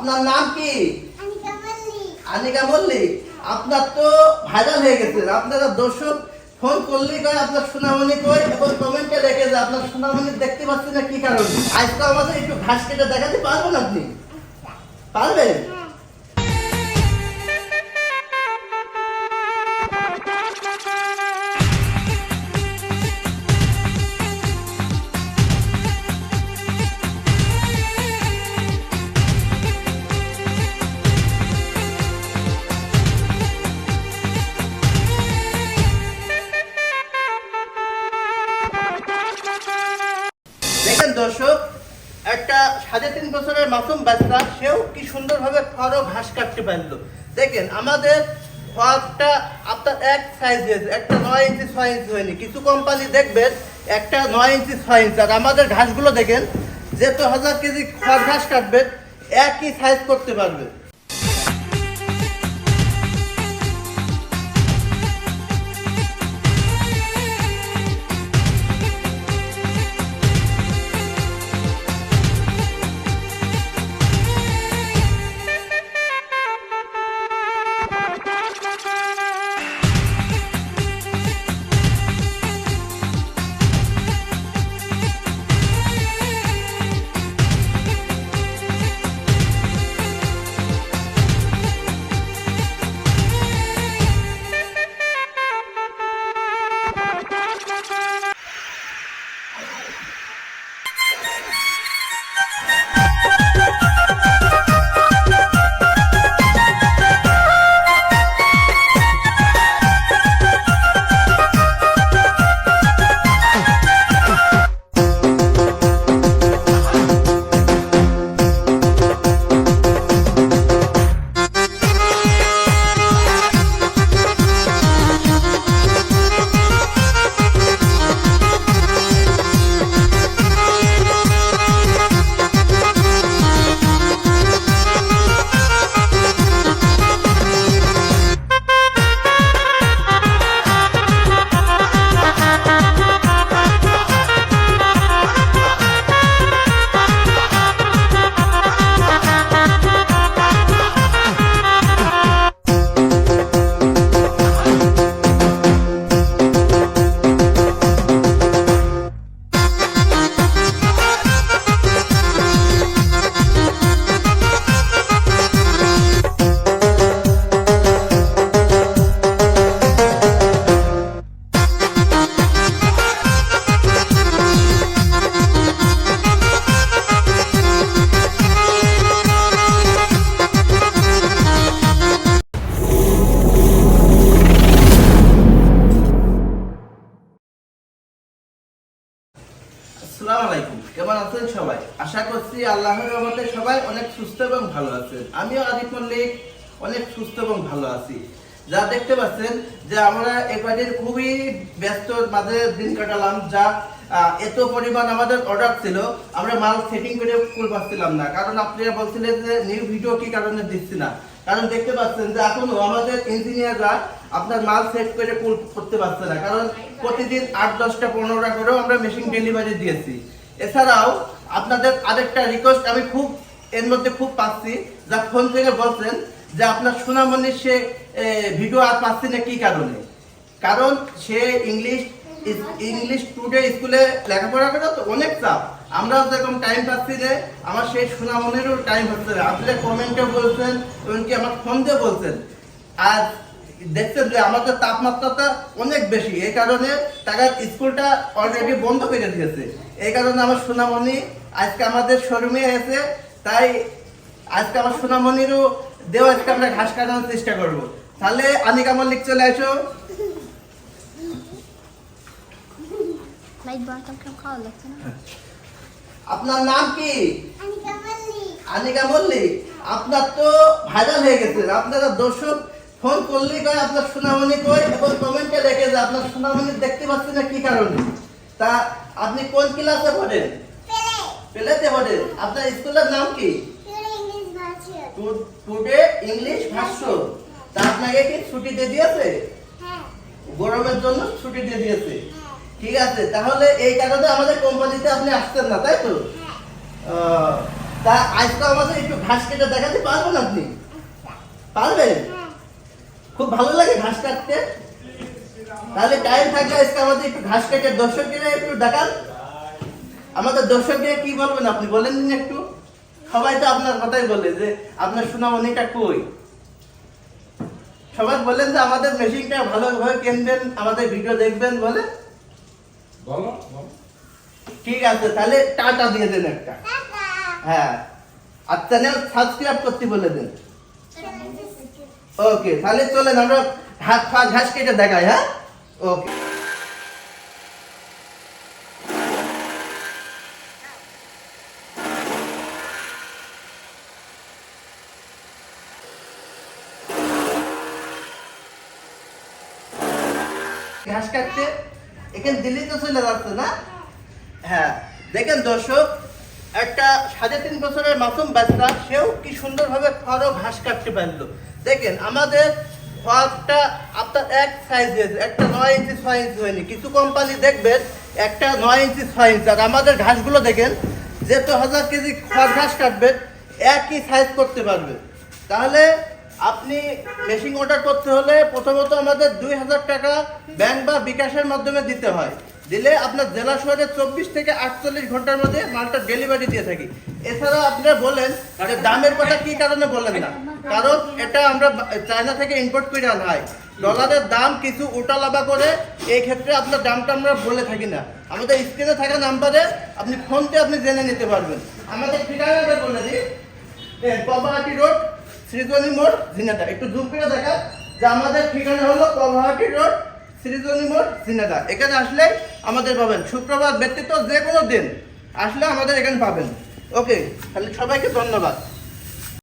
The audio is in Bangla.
আপনার নাম কি? আনিকা মল্লিক। আপনার তো ভাইরাল হয়ে গেছে। আপনারা দর্শক ফোন করলে কয় আপনার সোনামণি কই এবং কমেন্টে দেখে যে আপনার সোনামণি দেখতে পাচ্ছি না কি কারণে? আজকে তো আমাদের একটু ঘাস কেটে দেখাতে পারবেন আপনি? পারবেন? সাড়ে তিন বছরের মাসুম বাচ্চা, সেও কি সুন্দরভাবে খড় ঘাস কাটতে পারল? দেখেন, আমাদের খড়টা আপনার এক সাইজ হয়েছে, একটা নয় ইঞ্চি ছয় ইঞ্চি হয়নি। কিছু কোম্পানি দেখবেন, একটা নয় ইঞ্চি ছয় ইঞ্চি আর আমাদের ঘাসগুলো দেখেন, যেহেতু হাজার কেজি খড় ঘাস কাটবেন, একই সাইজ করতে পারবে আশা করছি আল্লাহর রহমতে সবাই অনেক সুস্থ এবং ভালো আছেন আমিও আদিপ মল্লিক অনেক সুস্থ এবং ভালো আছি। যা দেখতে পাচ্ছেন যে আমরা এবারের খুবই ব্যস্ত মাঝে দিন কাটালাম, যা এত পরিমাণ আমাদের অর্ডার ছিল। আমরা মাল সেটিং করে ফুল পাচ্ছিলাম না। কারণ আপনারা বলছিলেন যে নিউ ভিডিও কি কারণে দিচ্ছি না। কারণ দেখতে পাচ্ছেন যে এখনও আমাদের ইঞ্জিনিয়াররা আপনার মাল সেট করে পুল করতে পারছে না। কারণ প্রতিদিন আট, দশটা, পনেরোটা করেও আমরা মেশিন ডেলিভারি দিয়েছি। এছাড়াও আপনাদের আরেকটা রিকোয়েস্ট আমি খুব, এর মধ্যে খুব পাচ্ছি, যা ফোন থেকে বলছেন যে আপনার সোনামণির সে ভিডিও আর পাচ্ছি না কি কারণে? কারণ সে ইংলিশ ইংলিশ টুডে স্কুলে লেখাপড়া করে, তো অনেক চাপ। আমরাও যেরকম টাইম পাচ্ছি যে আমার সেই সোনামণিরও টাইম হচ্ছে না। আপনি কমেন্টে বলছেন, এমনকি আমার ফোন দিয়ে বলছেন। আর দেখছেন যে আমাদের তাপমাত্রাটা অনেক বেশি এই কারণে তারা স্কুলটা অলরেডি বন্ধ করে দিয়েছে। এই কারণে আমার সোনামণি আজকে আমাদের শোরুমে এসে তাই আজকে আমার সোনামণিরও দেও আজকে আমরা ঘাস কাটানোর চেষ্টা করব। তাহলে আনিকা মল্লিক চলে আসো। আপনার নাম কি? আনিকা মল্লিক। আনিকা মল্লিক আপনার তো ভাইরাল হয়ে গেছে। আপনারা দর্শক ফোন করলেই কয় আপনার সোনামণি কই এবং কমেন্টে রেখে যে আপনার সোনামণি দেখতে পাচ্ছি না কি কারণে? তা আপনি কোন ক্লাসে পড়েন? পেলে পেলেতে পড়েন। আপনার স্কুলের নাম কি? টুডে ইংলিশ ভাষ্য তা আপনাকে কি ছুটি দিয়ে দিয়েছে? হ্যাঁ। গরমের জন্য ছুটি দিয়ে দিয়েছে। হ্যাঁ। ঠিক আছে তাহলে এই কারণে আমাদের কোম্পানিতে আপনি আসছেন না তাই তো? হ্যাঁ। তা আজকে আমাদের একটু ঘাস কেটে দেখাতে পারবেন আপনি? আচ্ছা। পারবেন? খুব ভালো লাগে ঘাস কাটতে। তাহলে টাইম থাকলে আজকে আমাদের একটু ঘাস কেটে। দর্শকেরা একটু দেখান। আমাদের দর্শকরা কি বলবেন আপনি? বলেন দিন একটু। সবাই তো আপনার কথাই বলে যে আপনার শোনা অনেকটা কই? সবাই বলেন যে আমাদের মেশিনটা ভালোভাবে কিনবেন আমাদের ভিডিও দেখবেন বলে বলো বলো। ঠিক আছে তাহলে টাটা দিয়ে দেন একটা। হ্যাঁ। আর চ্যানেল সাবস্ক্রাইব করতে বলে দেন। ওকে তাহলে চলেন আমরা হাত পা ঘাস কেটে দেখাই হ্যাঁ? ওকে ঘাস কাটতে? এখানে দিল্লি তো চলে যাচ্ছে না? হ্যাঁ দেখেন দর্শক, একটা সাড়ে তিন বছরের মাসুম বাচ্চা, সেও কি সুন্দরভাবে খড় ঘাস কাটতে পারল। দেখেন, আমাদের খড়টা আপনার এক সাইজ হয়েছে, একটা নয় ইঞ্চি ছয় ইঞ্চি হয়নি। কিছু কোম্পানি দেখবেন, একটা নয় ইঞ্চি ছয় ইঞ্চি আর আমাদের ঘাসগুলো দেখেন, যেহেতু হাজার কেজি খড় ঘাস কাটবেন, একই সাইজ করতে পারবে তাহলে আপনি মেশিন অর্ডার করতে হলে প্রথমত আমাদের দুই হাজার টাকা ব্যাংক বা বিকাশের মাধ্যমে দিতে হয়। দিলে আপনার জেলা শহরে চব্বিশ থেকে আটচল্লিশ ঘণ্টার মধ্যে মালটা ডেলিভারি দিয়ে থাকি। এছাড়া আপনারা বলেন যে দামের কথা কি কারণে বলেন না? কারণ এটা আমরা চায়না থেকে ইম্পোর্ট করে আনা হয়। ডলারের দাম কিছু উল্টালাবা করে এই ক্ষেত্রে আপনার দামটা আমরা বলে থাকি না। আমাদের স্ক্রিনে থাকা নাম্বারে আপনি ফোন দিয়ে আপনি জেনে নিতে পারবেন। আমাদের ঠিকানাটা বলে দিই। কবাহাটি রোড সৃজনী মোড় ঝিনাদা একটু জুম করে দেখা যে আমাদের ঠিকানা হলো কবাহাটি রোড সৃজনী মোড় সিনেদা এখানে আসলে আমাদের পাবেন শুক্রবার ব্যতীত যে কোনো দিন। আসলে আমাদের এখানে পাবেন। ওকে, তাহলে সবাইকে ধন্যবাদ।